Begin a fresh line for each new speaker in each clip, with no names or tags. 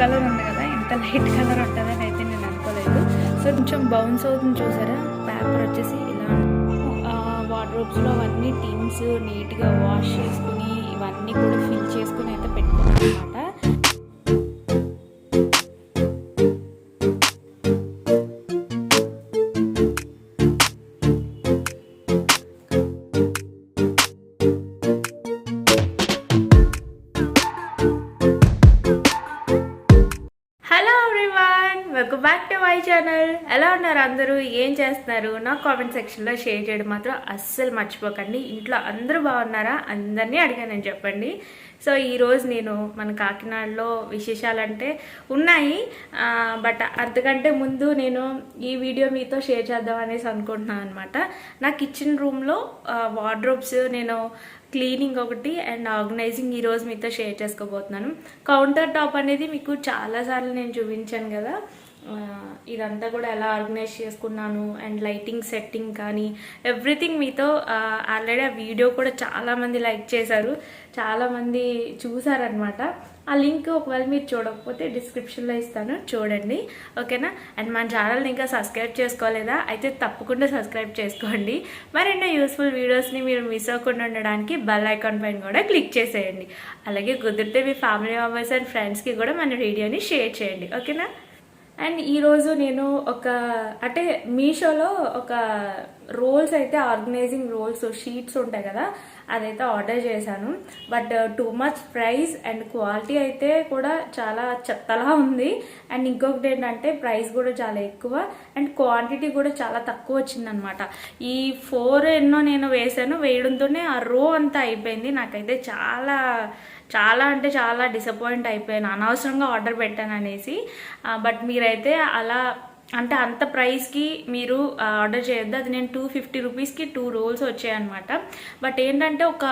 Colour ఉంది కదా ఎంత లైట్ కలర్ ఉంటుందని అయితే నేను అనుకోలేదు. సో కొంచెం బౌన్స్ అవుతుంది చూసారా? పేపర్ వచ్చేసి ఇలా వార్డ్రోబ్స్లో అవన్నీ టీమ్స్ నీట్గా వాష్ చేసుకుని ఇవన్నీ కూడా ఫిల్ చేసుకుని అయితే పెట్టుకున్నాను ఎలా ఉన్నారు అందరూ? ఏం చేస్తున్నారు? నా కామెంట్ సెక్షన్లో షేర్ చేయడం మాత్రం అస్సలు మర్చిపోకండి. ఇంట్లో అందరూ బాగున్నారా? అందరినీ అడిగానని చెప్పండి. సో ఈరోజు నేను మన కాకినాడలో విశేషాలంటే ఉన్నాయి. బట్ అంతకంటే ముందు నేను ఈ వీడియో మీతో షేర్ చేద్దాం అనేసి అనుకుంటున్నాను అనమాట నా కిచెన్ రూమ్లో వార్డ్రోబ్స్ నేను క్లీనింగ్ ఒకటి అండ్ ఆర్గనైజింగ్ ఈరోజు మీతో షేర్ చేసుకోబోతున్నాను. కౌంటర్ టాప్ అనేది మీకు చాలాసార్లు నేను చూపించాను కదా. ఇదంతా కూడా ఎలా ఆర్గనైజ్ చేసుకున్నాను అండ్ లైటింగ్ సెట్టింగ్ కానీ ఎవ్రీథింగ్ మీతో ఆల్రెడీ ఆ వీడియో కూడా చాలామంది లైక్ చేశారు. చాలామంది చూసారనమాట ఆ లింక్ ఒకవేళ మీరు చూడకపోతే డిస్క్రిప్షన్లో ఇస్తాను. చూడండి. ఓకేనా? అండ్ మన ఛానల్ని ఇంకా సబ్స్క్రైబ్ చేసుకోలేదా? అయితే తప్పకుండా సబ్స్క్రైబ్ చేసుకోండి. మరెన్నో యూస్ఫుల్ వీడియోస్ని మీరు మిస్ అవ్వకుండా ఉండడానికి బెల్ ఐకాన్ పైన కూడా క్లిక్ చేసేయండి. అలాగే కుదిరితే మీ ఫ్యామిలీ మెంబర్స్ అండ్ ఫ్రెండ్స్కి కూడా మన వీడియోని షేర్ చేయండి. ఓకేనా? అండ్ ఈరోజు నేను ఒక అంటే మీషోలో ఒక రోల్స్ అయితే ఆర్గనైజింగ్ రోల్స్ షీట్స్ ఉంటాయి కదా అదైతే ఆర్డర్ చేశాను. But too much price and quality అయితే కూడా చాలా చెత్తలా ఉంది. అండ్ ఇంకొకటి ఏంటంటే ప్రైస్ కూడా చాలా ఎక్కువ. అండ్ క్వాంటిటీ కూడా చాలా తక్కువ వచ్చిందనమాట. ఈ ఫోర్ ఎన్నో నేను వేసాను వేయడంతోనే ఆ రో అంతా అయిపోయింది. నాకైతే చాలా చాలా అంటే చాలా డిసప్పాయింట్ అయిపోయాను. అనవసరంగా ఆర్డర్ పెట్టాను అనేసి బట్ మీరైతే అలా అంటే అంత ప్రైస్కి మీరు ఆర్డర్ చేయొద్దు. అది నేను టూ ఫిఫ్టీ రూపీస్కి టూ రోల్స్ వచ్చాయన్నమాట. బట్ ఏంటంటే ఒక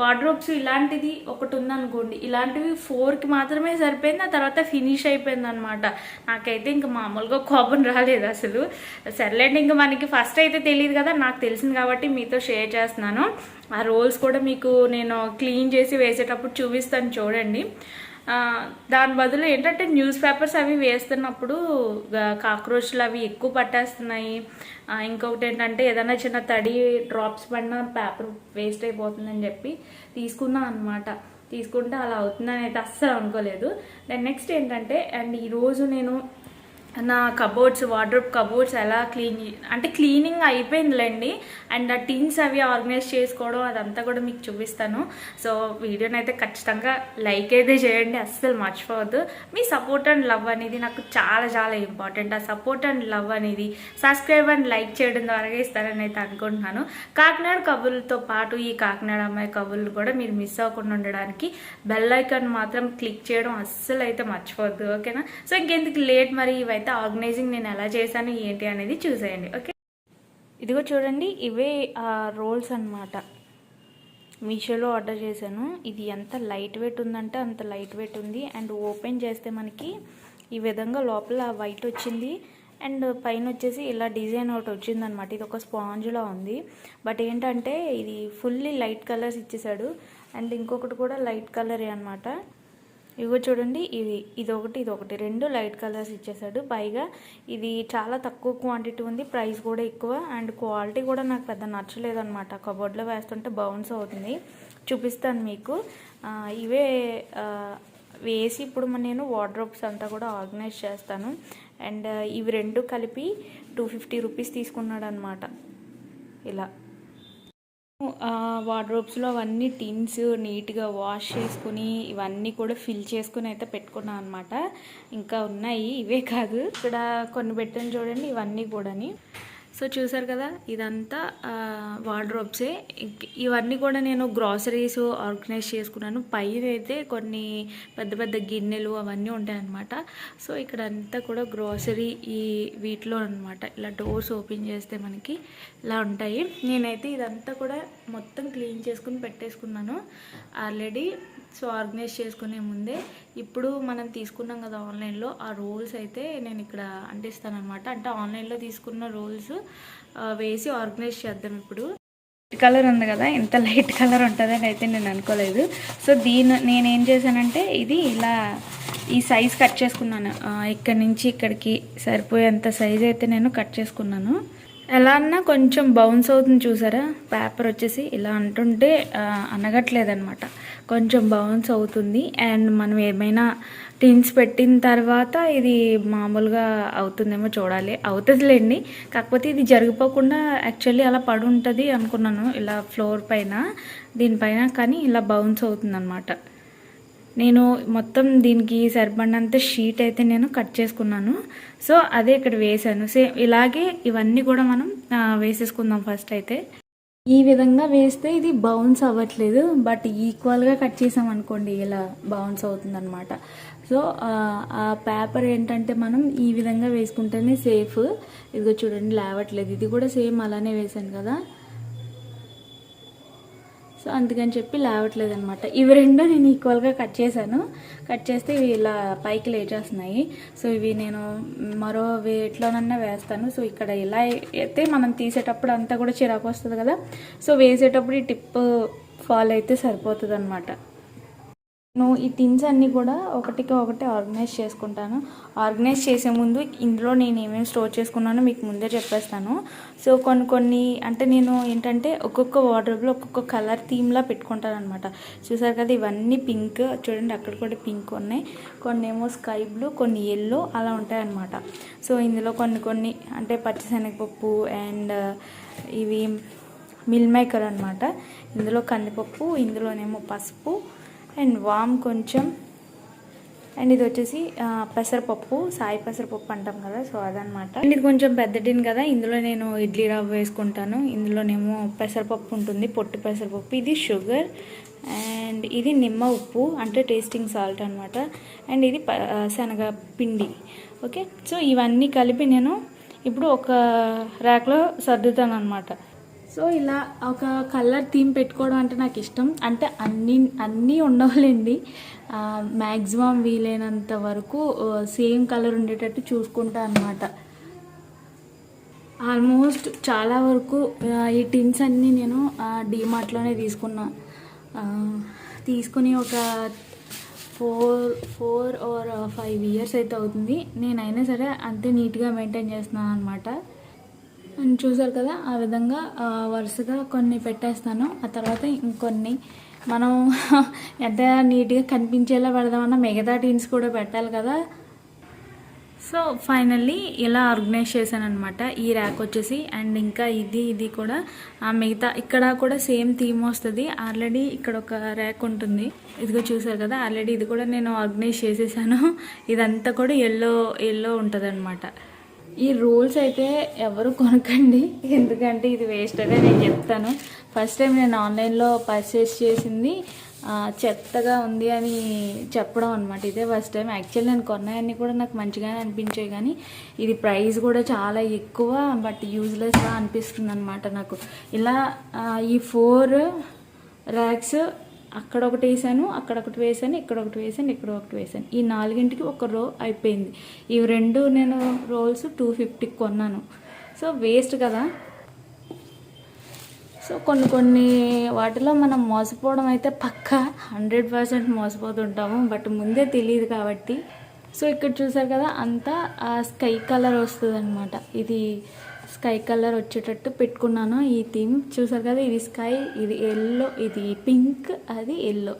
వార్డ్రోబ్స్ ఇలాంటిది ఒకటి ఉందనుకోండి ఇలాంటివి ఫోర్కి మాత్రమే సరిపోయింది ఆ తర్వాత ఫినిష్ అయిపోయింది అనమాట నాకైతే ఇంకా మామూలుగా కోపం రాలేదు అసలు. సర్లేండి ఇంకా మనకి ఫస్ట్ అయితే తెలియదు కదా నాకు తెలిసింది కాబట్టి మీతో షేర్ చేస్తున్నాను. ఆ రోల్స్ కూడా మీకు నేను క్లీన్ చేసి వేసేటప్పుడు చూపిస్తాను చూడండి. దాని బదులు ఏంటంటే న్యూస్ పేపర్స్ అవి వేస్తున్నప్పుడు కాక్రోచ్లు అవి ఎక్కువ పట్టేస్తున్నాయి. ఇంకొకటి ఏంటంటే ఏదైనా చిన్న తడి డ్రాప్స్ పడిన పేపర్ వేస్ట్ అయిపోతుందని చెప్పి తీసుకున్నాను అనమాట తీసుకుంటే అలా అవుతుందని అయితే అస్సలు అనుకోలేదు. దాని నెక్స్ట్ ఏంటంటే అండ్ ఈరోజు నేను నా కబోర్డ్స్ వార్డ్రోబ్ కబోర్డ్స్ ఎలా క్లీన్ అంటే క్లీనింగ్ అయిపోయిందిలేండి. అండ్ ఆ టీన్స్ అవి ఆర్గనైజ్ చేసుకోవడం అదంతా కూడా మీకు చూపిస్తాను. సో వీడియోని అయితే ఖచ్చితంగా లైక్ అయితే చేయండి అస్సలు మర్చిపోవద్దు. మీ సపోర్ట్ అండ్ లవ్ అనేది నాకు చాలా చాలా ఇంపార్టెంట్ ఆ సపోర్ట్ అండ్ లవ్ అనేది సబ్స్క్రైబ్ అండ్ లైక్ చేయడం ద్వారా ఇస్తారని అయితే అనుకుంటున్నాను. కాకినాడ కబుర్లతో పాటు ఈ కాకినాడ అమ్మాయి కబుర్లు కూడా మీరు మిస్ అవ్వకుండా ఉండడానికి బెల్ ఐకాన్ మాత్రం క్లిక్ చేయడం అస్సలు అయితే మర్చిపోవద్దు. ఓకేనా? సో ఇంకెందుకు లేట్ మరి? ఇవైతే ఆర్గనైజింగ్ నేను ఎలా చేశాను ఏంటి అనేది చూసేయండి ఓకే ఇదిగో చూడండి ఇవే రోల్స్ అన్నమాట. మీషోలో ఆర్డర్ చేశాను. ఇది ఎంత లైట్ వెయిట్ ఉందంటే అంత లైట్ వెయిట్ ఉంది. అండ్ ఓపెన్ చేస్తే మనకి ఈ విధంగా లోపల వైట్ వచ్చింది. అండ్ పైన వచ్చేసి ఇలా డిజైన్ ఒకటి వచ్చిందనమాట ఇది ఒక స్పాంజ్లా ఉంది. బట్ ఏంటంటే ఇది ఫుల్లీ లైట్ కలర్స్ ఇచ్చేసాడు. అండ్ ఇంకొకటి కూడా లైట్ కలరే అనమాట ఇగో చూడండి ఇది ఇదొకటి ఇదొకటి. ఇది ఒకటి రెండు లైట్ కలర్స్ ఇచ్చేసాడు పైగా ఇది చాలా తక్కువ క్వాంటిటీ ఉంది ప్రైస్ కూడా ఎక్కువ. అండ్ క్వాలిటీ కూడా నాకు పెద్ద నచ్చలేదు అనమాట కబోర్డ్లో వేస్తుంటే బౌన్స్ అవుతుంది. చూపిస్తాను మీకు. ఇవే వేసి ఇప్పుడు నేను వార్డ్రోబ్స్ అంతా కూడా ఆర్గనైజ్ చేస్తాను. అండ్ ఇవి రెండు కలిపి టూ ఫిఫ్టీ రూపీస్ తీసుకున్నాడు అనమాట ఇలా. వార్డ్రోబ్స్లో అవన్నీ టిన్స్ నీట్గా వాష్ చేసుకుని ఇవన్నీ కూడా ఫిల్ చేసుకుని అయితే పెట్టుకున్నాను అనమాట ఇంకా ఉన్నాయి ఇవే కాదు. ఇక్కడ కొన్ని పెట్టాను చూడండి ఇవన్నీ కూడాని. సో చూసారు కదా ఇదంతా వార్డ్రోబ్సే ఇవన్నీ కూడా నేను గ్రాసరీస్ ఆర్గనైజ్ చేసుకున్నాను. పైన అయితే కొన్ని పెద్ద పెద్ద గిన్నెలు అవన్నీ ఉంటాయన్నమాట. సో ఇక్కడ అంతా కూడా గ్రాసరీ ఈ వీటిలో అనమాట ఇలా డోర్స్ ఓపెన్ చేస్తే మనకి ఇలా ఉంటాయి. నేనైతే ఇదంతా కూడా మొత్తం క్లీన్ చేసుకుని పెట్టేసుకున్నాను. ఆల్రెడీ సో ఆర్గనైజ్ చేసుకునే ముందే ఇప్పుడు మనం తీసుకున్నాం కదా ఆన్లైన్లో ఆ రోల్స్ అయితే నేను ఇక్కడ అంటిస్తాను అనమాట అంటే ఆన్లైన్లో తీసుకున్న రోల్స్ వేసి ఆర్గనైజ్ చేద్దాం ఇప్పుడు. లైట్ కలర్ ఉంది కదా ఇంత లైట్ కలర్ ఉంటుందని అయితే నేను అనుకోలేదు. సో దీని నేనేం చేశానంటే ఇది ఇలా ఈ సైజ్ కట్ చేసుకున్నాను. ఇక్కడ నుంచి ఇక్కడికి సరిపోయేంత సైజ్ అయితే నేను కట్ చేసుకున్నాను. ఎలా అన్నా కొంచెం బౌన్స్ అవుతుంది చూసారా? పేపర్ వచ్చేసి ఇలా అంటుంటే అనగట్లేదనమాట కొంచెం బౌన్స్ అవుతుంది. అండ్ మనం ఏమైనా టిన్స్ పెట్టిన తర్వాత ఇది మామూలుగా అవుతుందేమో చూడాలి. అవుతుందిలేండి. కాకపోతే ఇది జరిగిపోకుండా యాక్చువల్లీ అలా పడి ఉంటుంది అనుకున్నాను. ఇలా ఫ్లోర్ పైన దీనిపైన కానీ ఇలా బౌన్స్ అవుతుంది నేను మొత్తం దీనికి సరిపడినంత షీట్ అయితే నేను కట్ చేసుకున్నాను. సో అదే ఇక్కడ వేసాను సేమ్ ఇలాగే ఇవన్నీ కూడా మనం వేసేసుకుందాం ఫస్ట్ అయితే. ఈ విధంగా వేస్తే ఇది బౌన్స్ అవ్వట్లేదు. బట్ ఈక్వల్గా కట్ చేసాం అనుకోండి ఇలా బౌన్స్ అవుతుందన్నమాట. సో ఆ పేపర్ ఏంటంటే మనం ఈ విధంగా వేసుకుంటేనే సేఫ్. ఇదిగో చూడండి లేవట్లేదు. ఇది కూడా సేమ్ అలానే వేసాను కదా. సో అందుకని చెప్పి లేవట్లేదు అనమాట ఇవి రెండు నేను ఈక్వల్గా కట్ చేశాను. కట్ చేస్తే ఇవి ఇలా పైకి లేచేస్తున్నాయి. సో ఇవి నేను మరో వేట్లోనన్నా వేస్తాను. సో ఇక్కడ ఇలా అయితే మనం తీసేటప్పుడు అంతా కూడా చిరాకు వస్తుంది కదా. సో వేసేటప్పుడు ఈ టిప్ ఫాల్ అయితే సరిపోతుంది అనమాట నేను ఈ టిన్స్ అన్నీ కూడా ఒకటికి ఒకటి ఆర్గనైజ్ చేసుకుంటాను. ఆర్గనైజ్ చేసే ముందు ఇందులో నేను ఏమేమి స్టోర్ చేసుకున్నానో మీకు ముందే చెప్పేస్తాను. సో కొన్ని కొన్ని అంటే నేను ఏంటంటే ఒక్కొక్క వార్డ్రోబ్లో ఒక్కొక్క కలర్ థీమ్లా పెట్టుకుంటాను అనమాట చూసారు కదా ఇవన్నీ పింక్. చూడండి అక్కడ కూడా పింక్ ఉన్నాయి. కొన్ని ఏమో స్కై బ్లూ కొన్ని ఎల్లో అలా ఉంటాయన్నమాట. సో ఇందులో కొన్ని కొన్ని అంటే పచ్చిశనగపప్పు అండ్ ఇవి మిల్ మేకర్ అనమాట ఇందులో కందిపప్పు ఇందులోనేమో పసుపు అండ్ వామ్ కొంచెం. అండ్ ఇది వచ్చేసి పెసరపప్పు సాయి పెసరపప్పు అంటాం కదా సో అదనమాట అండ్ ఇది కొంచెం పెద్ద టిన్ కదా ఇందులో నేను ఇడ్లీ రవ్వ వేసుకుంటాను. ఇందులోనేమో పెసరపప్పు ఉంటుంది పొట్టు పెసరపప్పు ఇది షుగర్ అండ్ ఇది నిమ్మ ఉప్పు అంటే టేస్టింగ్ సాల్ట్ అనమాట అండ్ ఇది శనగ పిండి ఓకే? సో ఇవన్నీ కలిపి నేను ఇప్పుడు ఒక ర్యాక్లో సర్దుతాను అనమాట సో ఇలా ఒక కలర్ థీమ్ పెట్టుకోవడం అంటే నాకు ఇష్టం. అంటే అన్నీ అన్నీ ఉండవాలండి. మ్యాక్సిమం వీలైనంత వరకు సేమ్ కలర్ ఉండేటట్టు చూసుకుంటా అనమాట ఆల్మోస్ట్ చాలా వరకు ఈ టిన్స్ అన్నీ నేను డీమార్ట్లోనే తీసుకున్నా. తీసుకుని ఒక four four or five years అయితే అవుతుంది. నేనైనా సరే అంతే నీట్గా మెయింటైన్ చేస్తున్నాను అనమాట అండ్ చూసారు కదా ఆ విధంగా వరుసగా కొన్ని పెట్టేస్తాను. ఆ తర్వాత ఇంకొన్ని. మనం ఎంత నీట్గా కనిపించేలా పెడదామన్నా మిగతా టీన్స్ కూడా పెట్టాలి కదా. సో ఫైనల్లీ ఇలా ఆర్గనైజ్ చేశాను అనమాట ఈ ర్యాక్ వచ్చేసి అండ్ ఇంకా ఇది ఇది కూడా ఆ మిగతా ఇక్కడ కూడా సేమ్ థీమ్ వస్తుంది. ఆల్రెడీ ఇక్కడ ఒక ర్యాక్ ఉంటుంది. ఇదిగో చూసారు కదా ఆల్రెడీ ఇది కూడా నేను ఆర్గనైజ్ చేసేసాను. ఇదంతా కూడా ఎల్లో ఎల్లో ఉంటుంది అనమాట ఈ రూల్స్ అయితే ఎవరు కొనకండి. ఎందుకంటే ఇది వేస్ట్ అనే నేను చెప్తాను. ఫస్ట్ టైం నేను ఆన్లైన్లో పర్చేస్ చేసింది చెత్తగా ఉంది అని చెప్పడం అనమాట ఇదే ఫస్ట్ టైం యాక్చువల్ నేను కొన్నాయన్నీ కూడా నాకు మంచిగానే అనిపించాయి కానీ ఇది ప్రైస్ కూడా చాలా ఎక్కువ బట్ యూజ్లెస్గా అనిపిస్తుంది అనమాట నాకు. ఇలా ఈ ఫోర్ ర్యాక్స్ అక్కడ ఒకటి వేసాను అక్కడ ఒకటి వేసాను ఇక్కడ ఒకటి వేసాను ఇక్కడ ఒకటి వేసాను. ఈ నాలుగింటికి ఒక రో అయిపోయింది. ఇవి రెండు నేను రోల్స్ టూ ఫిఫ్టీకి కొన్నాను. సో వేస్ట్ కదా. సో కొన్ని కొన్ని వాటిలో మనం మోసపోవడం అయితే పక్కా హండ్రెడ్ పర్సెంట్ మోసపోతుంటాము బట్ ముందే తెలియదు కాబట్టి. సో ఇక్కడ చూసారు కదా అంతా ఆ స్కై కలర్ వస్తుంది అనమాట ఇది స్కై కలర్ వచ్చేటట్టు పెట్టుకున్నాను ఈ థీమ్. చూసారు కదా ఇది స్కై ఇది ఎల్లో ఇది పింక్ అది ఎల్లో.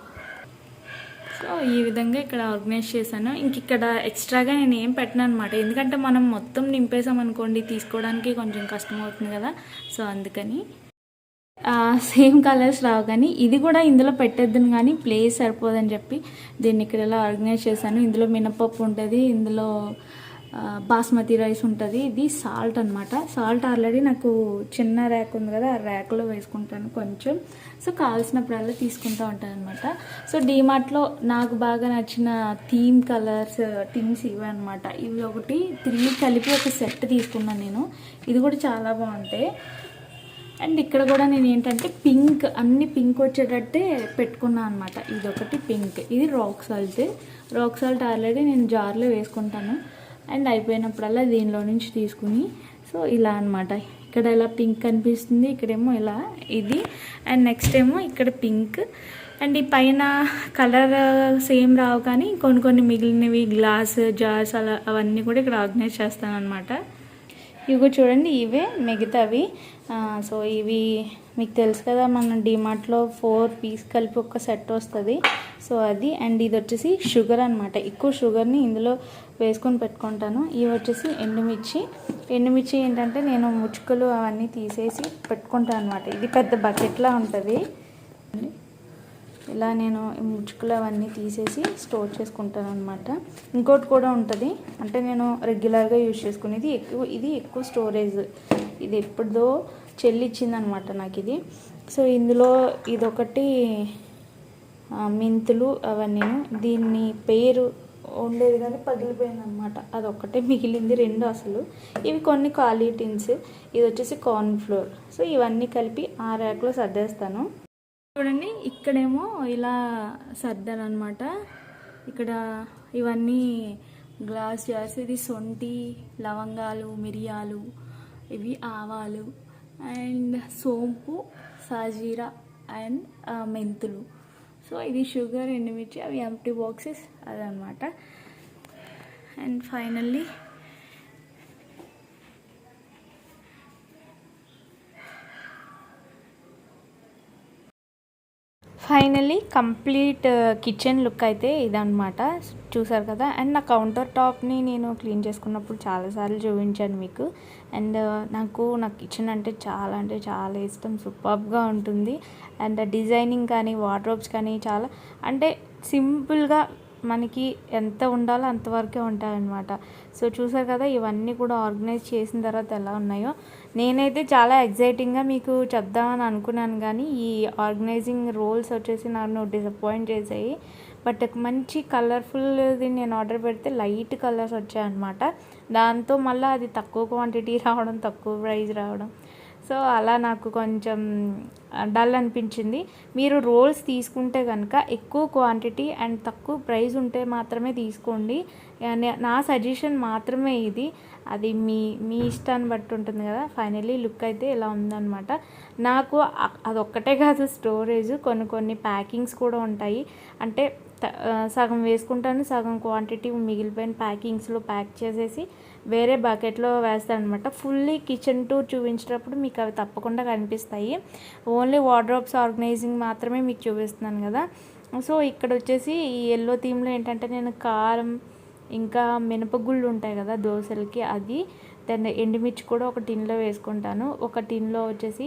సో ఈ విధంగా ఇక్కడ ఆర్గనైజ్ చేశాను. ఇంక ఇక్కడ ఎక్స్ట్రాగా నేను ఏం పెట్టను అనమాట ఎందుకంటే మనం మొత్తం నింపేసాం అనుకోండి తీసుకోవడానికి కొంచెం కష్టం అవుతుంది కదా. సో అందుకని. సేమ్ కలర్స్ రావు కానీ ఇది కూడా ఇందులో పెట్టేద్దును కానీ ప్లేస్ సరిపోదని చెప్పి దీన్ని ఇక్కడ ఇలా ఆర్గనైజ్ చేశాను. ఇందులో మినపప్పు ఉంటుంది ఇందులో బాస్మతి రైస్ ఉంటుంది. ఇది సాల్ట్ అనమాట సాల్ట్ ఆల్రెడీ నాకు చిన్న ర్యాక్ ఉంది కదా ఆ ర్యాక్లో వేసుకుంటాను కొంచెం. సో కావాల్సినప్పుడల్లా తీసుకుంటూ ఉంటాను అనమాట సో డీమార్ట్లో నాకు బాగా నచ్చిన థీమ్ కలర్స్ థింగ్స్ ఇవి అనమాట ఇవి ఒకటి త్రీ కలిపి ఒక సెట్ తీసుకున్నాను నేను. ఇది కూడా చాలా బాగుంటాయి అండ్ ఇక్కడ కూడా నేను ఏంటంటే పింక్ అన్ని పింక్ వచ్చేటట్టే పెట్టుకున్నాను అనమాట ఇది ఒకటి పింక్. ఇది rock salt. Rock salt already నేను జార్లో వేసుకుంటాను. అండ్ అయిపోయినప్పుడల్లా దీనిలో నుంచి తీసుకుని సో ఇలా అనమాట ఇక్కడ ఇలా పింక్ కనిపిస్తుంది ఇక్కడేమో ఇలా ఇది. అండ్ నెక్స్ట్ ఏమో ఇక్కడ పింక్. అండ్ ఈ పైన కలర్ సేమ్ రావు కానీ కొన్ని కొన్ని మిగిలినవి గ్లాస్ జార్స్ అలా అవన్నీ కూడా ఇక్కడ ఆర్గనైజ్ చేస్తాను అనమాట ఇవి చూడండి ఇవే మిగతావి. సో ఇవి మీకు తెలుసు కదా మన డిమార్ట్లో ఫోర్ పీస్ కలిపి ఒక సెట్ వస్తుంది. సో అది అండ్ ఇది వచ్చేసి షుగర్ అనమాట ఎక్కువ షుగర్ని ఇందులో వేసుకొని పెట్టుకుంటాను. ఇవి వచ్చేసి ఎండుమిర్చి. ఎండుమిర్చి ఏంటంటే నేను ముచ్చుకలు అవన్నీ తీసేసి పెట్టుకుంటాను అనమాట ఇది పెద్ద బకెట్లా ఉంటుంది. ఇలా నేను ముచ్చుకలు అవన్నీ తీసేసి స్టోర్ చేసుకుంటాను అనమాట ఇంకోటి కూడా ఉంటుంది. అంటే నేను రెగ్యులర్గా యూజ్ చేసుకునేది ఎక్కువ ఇది ఎక్కువ స్టోరేజ్ ఇది ఎప్పుడో చెల్లిచ్చిందనమాట నాకు ఇది సో ఇందులో ఇదొకటి మెంతులు అవన్నీ దీన్ని పేరు ఉండేది కానీ పగిలిపోయింది అనమాట అదొక్కటే మిగిలింది రెండు అసలు. ఇవి కొన్ని ఖాళీ టిన్స్. ఇది వచ్చేసి కార్న్ ఫ్లోర్. సో ఇవన్నీ కలిపి ఆ ర్యాక్లో సర్దేస్తాను. చూడండి ఇక్కడేమో ఇలా సర్దాను అనమాట ఇక్కడ ఇవన్నీ గ్లాస్ జార్స్ ఇది సొంటి లవంగాలు మిరియాలు ఇవి ఆవాలు. అండ్ సోంపు సాజీరా అండ్ మెంతులు. సో ఇది షుగర్ ఎండుమిర్చి అవి ఎంటీ బాక్సెస్ అదనమాట. And finally finally complete uh, kitchen look అయితే ఇదనమాట చూసారు కదా? అండ్ నా కౌంటర్ టాప్ని నేను క్లీన్ చేసుకున్నప్పుడు చాలాసార్లు చూపించాను మీకు. అండ్ uh, నాకు నా కిచెన్ అంటే చాలా అంటే చాలా ఇష్టం. సూపర్గా ఉంటుంది. అండ్ డిజైనింగ్ కానీ వార్డ్రోబ్స్ కానీ చాలా అంటే సింపుల్గా మనకి ఎంత ఉండాలో అంతవరకే ఉంటాయన్నమాట. సో చూసారు కదా ఇవన్నీ కూడా ఆర్గనైజ్ చేసిన తర్వాత ఎలా ఉన్నాయో. నేనైతే చాలా ఎగ్జైటింగ్గా మీకు చెప్దామని అనుకున్నాను కానీ ఈ ఆర్గనైజింగ్ రోల్స్ వచ్చేసి నన్ను డిసప్పాయింట్ చేసాయి బట్ మంచి కలర్ఫుల్ది నేను ఆర్డర్ పెడితే లైట్ కలర్స్ వచ్చాయన్నమాట. దాంతో మళ్ళీ అది తక్కువ క్వాంటిటీ రావడం తక్కువ ప్రైస్ రావడం. సో అలా నాకు కొంచెం డల్ అనిపించింది. మీరు రోల్స్ తీసుకుంటే కనుక ఎక్కువ క్వాంటిటీ అండ్ తక్కువ ప్రైస్ ఉంటే మాత్రమే తీసుకోండి. నా సజెషన్ మాత్రమే ఇది. అది మీ మీ ఇష్టాన్ని బట్టి ఉంటుంది కదా. ఫైనల్లీ లుక్ అయితే ఇలా ఉందన్నమాట. నాకు అదొక్కటే కాదు స్టోరేజ్ కొన్ని కొన్ని ప్యాకింగ్స్ కూడా ఉంటాయి. అంటే త- సగం వేసుకుంటాను సగం క్వాంటిటీ మిగిలిపోయిన ప్యాకింగ్స్లో ప్యాక్ చేసేసి వేరే బకెట్లో వేస్తాను అనమాట ఫుల్లీ కిచెన్ టూర్ చూపించేటప్పుడు మీకు అవి తప్పకుండా కనిపిస్తాయి. ఓన్లీ వార్డ్రోబ్స్ ఆర్గనైజింగ్ మాత్రమే మీకు చూపిస్తున్నాను కదా. సో ఇక్కడ వచ్చేసి ఈ ఎల్లో థీమ్లో ఏంటంటే నేను కారం ఇంకా మినపగుళ్ళు ఉంటాయి కదా దోశలకి అది. దాన్ని ఎండుమిర్చి కూడా ఒక టిన్లో వేసుకుంటాను. ఒక టిన్లో వచ్చేసి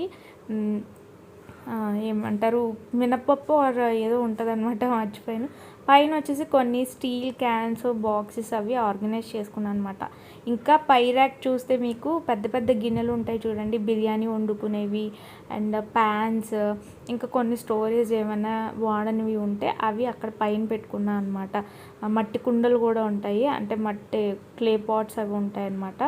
ఏమంటారు మినపప్పు ఆర్ ఏదో ఉంటుంది అనమాట మర్చిపోయాను. పైన వచ్చేసి కొన్ని స్టీల్ క్యాన్స్ బాక్సెస్ అవి ఆర్గనైజ్ చేసుకున్నాను అనమాట ఇంకా పై ర్యాక్ చూస్తే మీకు పెద్ద పెద్ద గిన్నెలు ఉంటాయి చూడండి బిర్యానీ వండుకునేవి అండ్ ప్యాన్స్ ఇంకా కొన్ని స్టోరేజ్ ఏమైనా వాడనివి ఉంటే అవి అక్కడ పైన పెట్టుకున్నాను అనమాట మట్టి కుండలు కూడా ఉంటాయి అంటే మట్టి క్లే పాట్స్ అవి ఉంటాయి అనమాట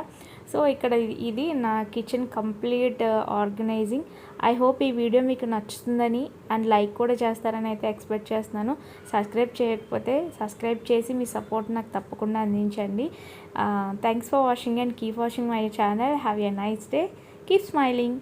సో ఇక్కడ ఇది- నా kitchen complete organizing. I hope ఈ వీడియో మీకు నచ్చుతుందని అండ్ లైక్ కూడా చేస్తారని అయితే ఎక్స్పెక్ట్ చేస్తున్నాను. సబ్స్క్రైబ్ చేయకపోతే సబ్స్క్రైబ్ చేసి మీ సపోర్ట్ నాకు తప్పకుండా అందించండి. Thanks for watching and keep watching my channel. Have a nice day. Keep smiling.